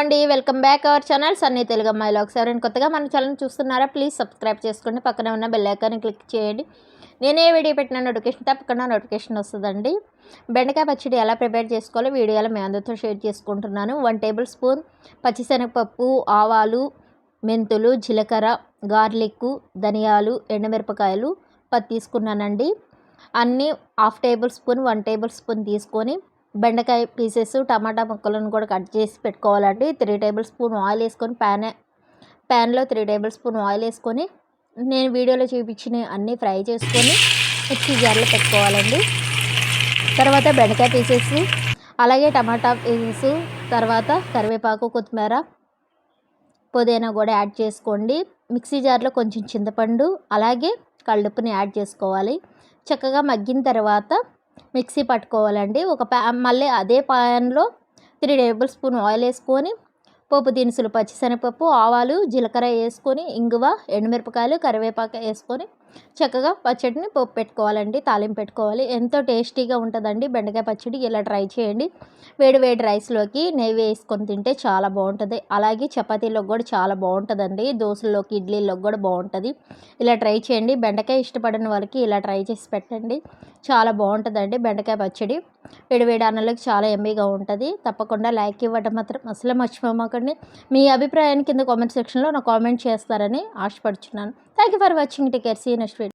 అండి. Welcome back our channel Sunny Telugu అమ్మాయిలో ఒకసారి కొత్తగా మన ఛానల్ చూస్తున్నారా? ప్లీజ్ సబ్స్క్రైబ్ చేసుకోండి. పక్కన ఉన్న బెల్ ఐకాన్ని క్లిక్ చేయండి. నేనే వీడియో పెట్టిన నోటిఫికేషన్ తప్పకుండా నోటిఫికేషన్ వస్తుందండి. బెండకాయ పచ్చడి ఎలా ప్రిపేర్ చేసుకోవాలో వీడియోలో మీ అందరితో షేర్ చేసుకుంటున్నాను. వన్ టేబుల్ స్పూన్ పచ్చిశనగపప్పు ఆవాలు మెంతులు జీలకర్ర గార్లిక్ ధనియాలు ఎండుమిరపకాయలు పది తీసుకున్నానండి. అన్నీ half table spoon one table spoon తీసుకొని బెండకాయ పీసెస్ టమాటా ముక్కలను కూడా కట్ చేసి పెట్టుకోవాలండి. త్రీ టేబుల్ స్పూన్ ఆయిల్ వేసుకొని ప్యాన్ ప్యాన్లో త్రీ టేబుల్ స్పూన్ ఆయిల్ వేసుకొని నేను వీడియోలో చూపించిన అన్నీ ఫ్రై చేసుకొని మిక్సీ జార్లో పెట్టుకోవాలండి. తర్వాత బెండకాయ పీసెస్ అలాగే టమాటా పీసెస్ తర్వాత కరివేపాకు కొత్తిమీర పుదీనా కూడా యాడ్ చేసుకోండి. మిక్సీ జార్లో కొంచెం చింతపండు అలాగే కళ్ళుప్పుని యాడ్ చేసుకోవాలి. చక్కగా మగ్గిన తర్వాత మిక్సీ పట్టుకోవాలండి. ఒక ప్యా మళ్ళీ అదే ప్యాన్లో త్రీ టేబుల్ స్పూన్ ఆయిల్ వేసుకొని పోపు దినుసులు పచ్చిశనగపప్పు ఆవాలు జీలకర్ర వేసుకొని ఇంగువ ఎండుమిరపకాయలు కరివేపాకు వేసుకొని చక్కగా పచ్చడిని పోపు పెట్టుకోవాలండి తాలింపు పెట్టుకోవాలి. ఎంతో టేస్టీగా ఉంటుందండి. బెండకాయ పచ్చడి ఇలా ట్రై చేయండి. వేడి వేడి రైస్లోకి నెయ్యి వేసుకొని తింటే చాలా బాగుంటుంది. అలాగే చపాతీలోకి కూడా చాలా బాగుంటుందండి. దోశల్లోకి ఇడ్లీలోకి కూడా బాగుంటుంది. ఇలా ట్రై చేయండి. బెండకాయ ఇష్టపడిన వాళ్ళకి ఇలా ట్రై చేసి పెట్టండి. చాలా బాగుంటుందండి బెండకాయ పచ్చడి. వేడి వేడి చాలా ఎంబీగా ఉంటుంది. తప్పకుండా లైక్ ఇవ్వడం మాత్రం అసలు మర్చిపోమాకండి. మీ అభిప్రాయాన్ని కింద కామెంట్ సెక్షన్లో నాకు కామెంట్ చేస్తారని ఆశపడుచున్నాను. Thank you for watching. Take care. See you next video.